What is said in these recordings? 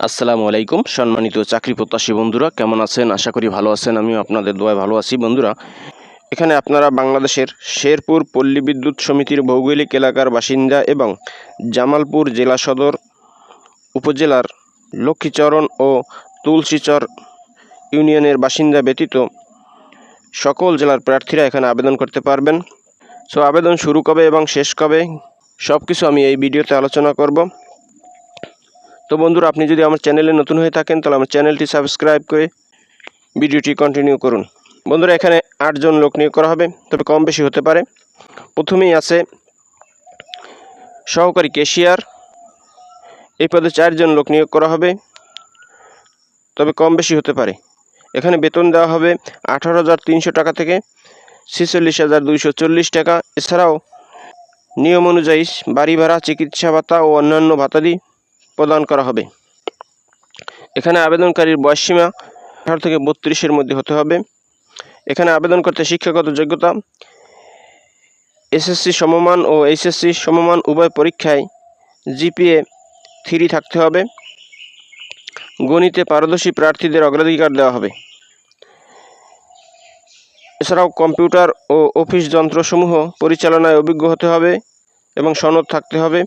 আসসালামু আলাইকুম। সম্মানিত চাকরি প্রত্যাশী বন্ধুরা, কেমন আছেন? আশা করি ভালো আছেন। আমিও আপনাদের দোয়ায় ভালো আছি। বন্ধুরা, এখানে আপনারা বাংলাদেশের শেরপুর পল্লী বিদ্যুৎ সমিতির ভৌগোলিক এলাকার বাসিন্দা এবং জামালপুর জেলা সদর উপজেলার লক্ষ্মীচরণ ও তুলসীচর ইউনিয়নের বাসিন্দা ব্যতীত সকল জেলার প্রার্থীরা এখানে আবেদন করতে পারবেন। সো, আবেদন শুরু কবে এবং শেষ কবে সব কিছু আমি এই ভিডিওতে আলোচনা করব। তো বন্ধুরা, আপনি যদি আমার চ্যানেলে নতুন হয়ে থাকেন, তাহলে আমার চ্যানেলটি সাবস্ক্রাইব করে ভিডিওটি কন্টিনিউ করুন। বন্ধুরা, এখানে আটজন লোক নিয়োগ করা হবে, তবে কম বেশি হতে পারে। প্রথমেই আছে সহকারী ক্যাশিয়ার। এই পদে চারজন লোক নিয়োগ করা হবে, তবে কম বেশি হতে পারে। এখানে বেতন দেওয়া হবে আঠারো হাজার তিনশো টাকা থেকে ছেচল্লিশ হাজার দুইশো চল্লিশ টাকা। এছাড়াও নিয়ম অনুযায়ী বাড়ি ভাড়া, চিকিৎসা ভাতা ও অন্যান্য ভাতাদি প্রদান করা হবে। এখানে আবেদনকারীর বয়সসীমা আঠারো থেকে বত্রিশের মধ্যে হতে হবে। এখানে আবেদন করতে শিক্ষাগত যোগ্যতা, এসএসসি সমমান ও এইচএসসি সমমান উভয় পরীক্ষায় জিপিএ থ্রি থাকতে হবে। গণিতে পারদর্শী প্রার্থীদের অগ্রাধিকার দেওয়া হবে। এছাড়াও কম্পিউটার ও অফিস যন্ত্রসমূহ পরিচালনায় অভিজ্ঞ হতে হবে এবং সনদ থাকতে হবে।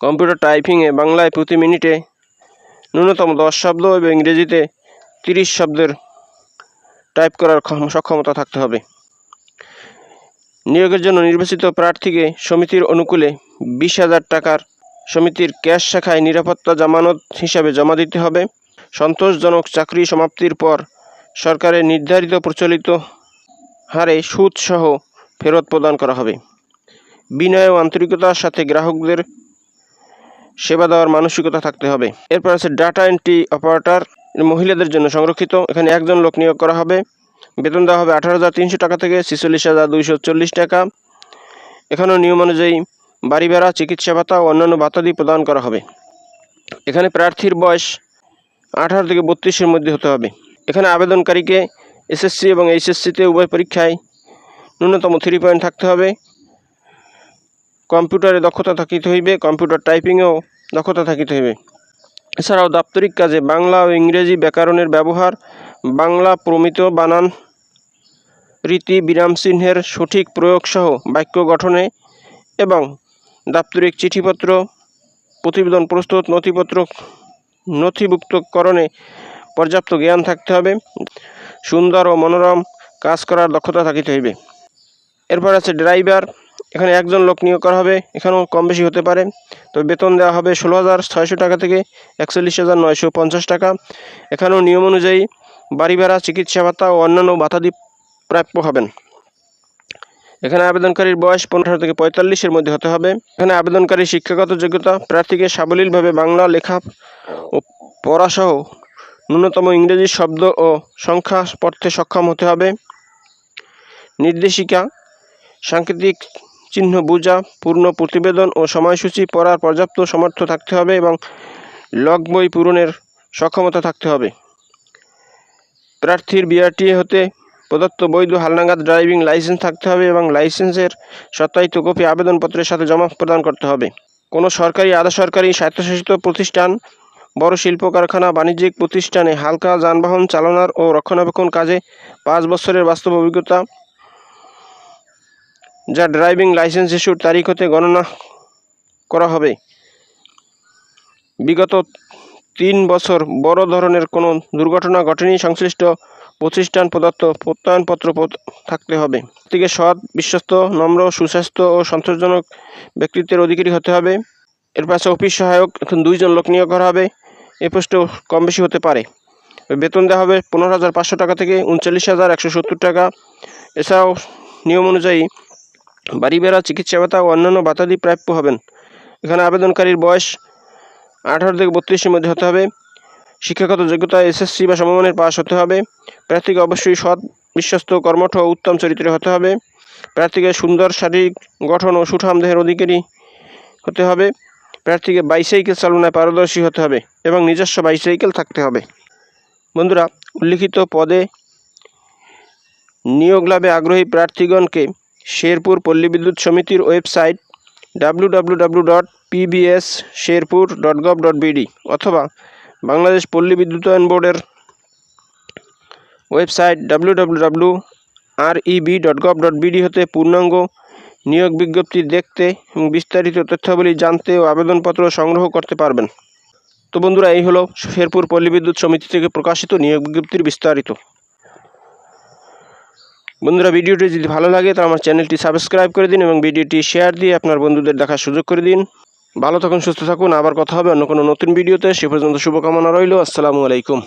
কম্পিউটার টাইপিংয়ে বাংলায় প্রতি মিনিটে ন্যূনতম দশ শব্দ এবং ইংরেজিতে তিরিশ শব্দের টাইপ করার সক্ষমতা থাকতে হবে। নিয়োগের জন্য নির্বাচিত প্রার্থীকে সমিতির অনুকূলে বিশ হাজার টাকার সমিতির ক্যাশ শাখায় নিরাপত্তা জামানত হিসাবে জমা দিতে হবে। সন্তোষজনক চাকরি সমাপ্তির পর সরকারের নির্ধারিত প্রচলিত হারে সুদসহ ফেরত প্রদান করা হবে। বিনয় ও আন্তরিকতার সাথে গ্রাহকদের সেবা দেওয়ার মানসিকতা থাকতে হবে। এরপর আছে ডাটা এন্ট্রি অপারেটর। মহিলাদের জন্য সংরক্ষিত। এখানে একজন লোক নিয়োগ করা হবে। বেতন দেওয়া হবে আঠারো হাজার তিনশো টাকা থেকে ছেচল্লিশ হাজার দুইশো চল্লিশ টাকা। এখানেও নিয়ম অনুযায়ী বাড়ি ভাড়া, চিকিৎসা ভাতা ও অন্যান্য ভাতাদি প্রদান করা হবে। এখানে প্রার্থীর বয়স আঠারো থেকে বত্রিশের মধ্যে হতে হবে। এখানে আবেদনকারীকে এসএসসি এবং এইচএসসিতে উভয় পরীক্ষায় ন্যূনতম থ্রি পয়েন্ট থাকতে হবে। কম্পিউটারে দক্ষতা থাকিতে হইবে, কম্পিউটার টাইপিংয়েও দক্ষতা থাকিতে হইবে। এছাড়াও দাপ্তরিক কাজে বাংলা ও ইংরেজি ব্যাকরণের ব্যবহার, বাংলা প্রমিত বানান, রীতি বিরাম চিহ্নের সঠিক প্রয়োগ সহ বাক্য গঠনে এবং দাপ্তরিক চিঠিপত্র, প্রতিবেদন প্রস্তুত, নথিপত্র নথিভুক্তকরণে পর্যাপ্ত জ্ঞান থাকতে হবে। সুন্দর ও মনোরম কাজ করার দক্ষতা থাকিতে হইবে। এরপর আছে ড্রাইভার এখানে একজন লোক নিয়োগ করা হবে, এখানেও কম বেশি হতে পারে। তো বেতন দেওয়া হবে ষোলো হাজার ছয়শো টাকা থেকে একচল্লিশ হাজার নয়শো পঞ্চাশ টাকা। এখানেও নিয়ম অনুযায়ী বাড়ি ভাড়া, চিকিৎসা ভাতা ও অন্যান্য ভাতাদি প্রাপ্য হবেন। এখানে আবেদনকারীর বয়স পনেরো থেকে পঁয়তাল্লিশের মধ্যে হতে হবে। এখানে আবেদনকারী শিক্ষাগত যোগ্যতা প্রার্থীকে সাবলীলভাবে বাংলা লেখা ও পড়াসহ ন্যূনতম ইংরেজি শব্দ ও সংখ্যা পড়তে সক্ষম হতে হবে। নির্দেশিকা, সাংকেতিক চিহ্ন বোঝা, পূর্ণ প্রতিবেদন ও সময়সূচি পড়ার পর্যাপ্ত সমর্থ থাকতে হবে এবং লগ বই পূরণের সক্ষমতা থাকতে হবে। প্রার্থীর বিআরটিএ হতে প্রদত্ত বৈধ হালনাগাদ ড্রাইভিং লাইসেন্স থাকতে হবে এবং লাইসেন্সের সত্যায়িত কপি আবেদনপত্রের সাথে জমা প্রদান করতে হবে। কোনো সরকারি আধা সরকারি স্বায়ত্তশাসিত প্রতিষ্ঠান, বড় শিল্প কারখানা, বাণিজ্যিক প্রতিষ্ঠানে হালকা যানবাহন চালনার ও রক্ষণাবেক্ষণ কাজে পাঁচ বছরের বাস্তব অভিজ্ঞতা যা ড্রাইভিং লাইসেন্স ইস্যুর তারিখ হতে গণনা করা হবে। বিগত তিন বছর বড় ধরনের কোনো দুর্ঘটনা ঘটেনি। সংশ্লিষ্ট প্রতিষ্ঠান প্রদত্ত প্রত্যয়নপত্র থাকতে হবে। থেকে সৎ, বিশ্বস্ত, নম্র, সুস্বাস্থ্য ও সন্তোষজনক ব্যক্তিত্বের অধিকারী হতে হবে। এর পাশে অফিস সহায়ক এখন দুইজন লোক নিয়োগ করা হবে। এ পোস্টেও কম বেশি হতে পারে। বেতন দেওয়া হবে পনেরো হাজার পাঁচশো টাকা থেকে উনচল্লিশ হাজার একশো সত্তর টাকা। এছাড়াও নিয়ম অনুযায়ী বাড়ি বেড়া চিকিৎসা ভাতা ও অন্যান্য ভাতাদি প্রাপ্য হবেন। এখানে আবেদনকারীর বয়স আঠারো থেকে বত্রিশের মধ্যে হতে হবে। শিক্ষাগত যোগ্যতা, এসএসসি বা সমমানের পাস হতে হবে। প্রার্থীকে অবশ্যই সৎ, বিশ্বস্ত, কর্মঠ ও উত্তম চরিত্রের হতে হবে। প্রার্থীকে সুন্দর শারীরিক গঠন ও সুঠাম দেহের অধিকারী হতে হবে। প্রার্থীকে বাইসাইকেল চালনায় পারদর্শী হতে হবে এবং নিজস্ব বাইসাইকেল থাকতে হবে। বন্ধুরা, উল্লিখিত পদে নিয়োগ লাভে আগ্রহী প্রার্থীগণকে শেরপুর পল্লী বিদ্যুৎ সমিতির website W W W dot Sherpur dot BD অথবা বাংলাদেশ পল্লী বিদ্যুতায়ন বোর্ডের website W R dot BD হতে পূর্ণাঙ্গ নিয়োগ বিজ্ঞপ্তি দেখতে এবং বিস্তারিত তথ্যাবলী জানতে ও আবেদনপত্র সংগ্রহ করতে পারবেন। তো বন্ধুরা, এই হলো শেরপুর পল্লী বিদ্যুৎ সমিতি থেকে প্রকাশিত নিয়োগ বিজ্ঞপ্তির বিস্তারিত। বন্ধুরা, ভিডিওটি যদি ভালো লাগে তো আমার চ্যানেলটি সাবস্ক্রাইব করে দিন এবং ভিডিওটি শেয়ার দিয়ে আপনার বন্ধুদের দেখার সুযোগ করে দিন। ভালো থাকুন, সুস্থ থাকুন। আবার কথা হবে অন্য কোনো নতুন ভিডিওতে। সে পর্যন্ত শুভকামনা রইল। আসসালামু আলাইকুম।